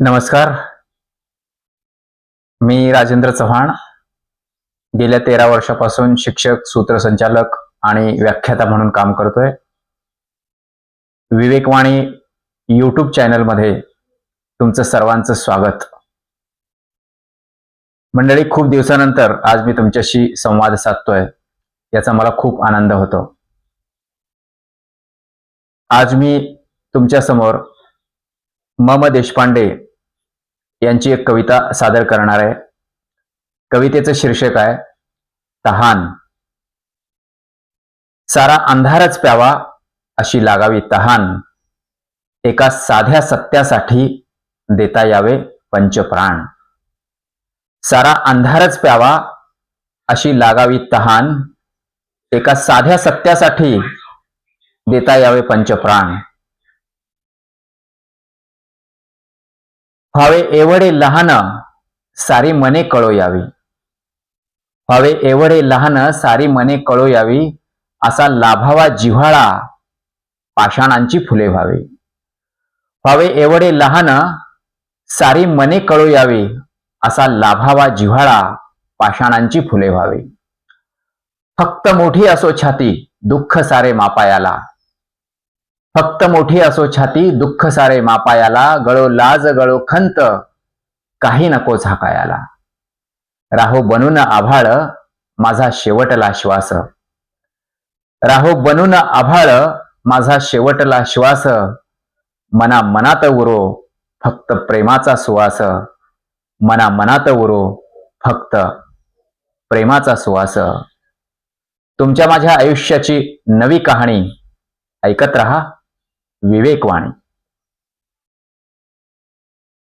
नमस्कार. मी राजेंद्र चव्हाण. गेल्या तेरा वर्षापासून शिक्षक सूत्रसंचालक आणि व्याख्याता म्हणून काम करतोय. विवेकवाणी यूट्यूब चॅनलमध्ये तुमचं सर्वांचं स्वागत. मंडळी खूप दिवसानंतर आज मी तुमच्याशी संवाद साधतोय याचा मला खूप आनंद होतो. आज मी तुमच्यासमोर मम देशपांडे यांची एक कविता सादर करणार आहे. कवितेचं शीर्षक आहे तहान. सारा अंधारच प्यावा अशी लागावी तहान. एका साध्या सत्यासाठी देता यावे पंचप्राण. सारा अंधारच प्यावा अशी लागावी तहान. एका साध्या सत्यासाठी देता यावे पंचप्राण. फावे एवढे लहान सारी मने कळो यावी फावे एवढे लहान सारी मने कळो यावी असा लाभावा जिव्हाळा पाषाणांची फुले व्हावी व्हावे एवढे लहान सारी मने कळो यावी असा लाभावा जिव्हाळा पाषाणांची फुले व्हावी फक्त मोठी असो छाती दुःख सारे मापायाला फक्त मोठी असो छाती दुःख सारे मापायाला गळो लाज गळो खंत काही नको झाकायाला. राहो बनून आभाळ माझा शेवटला श्वास. राहो बनून आभाळ माझा शेवटला श्वास. मना मनात उरो फक्त प्रेमाचा सुवास. मना मनात उरो फक्त प्रेमाचा सुवास. तुमच्या माझ्या आयुष्याची नवी कहाणी ऐकत रहा. विवेकवाणी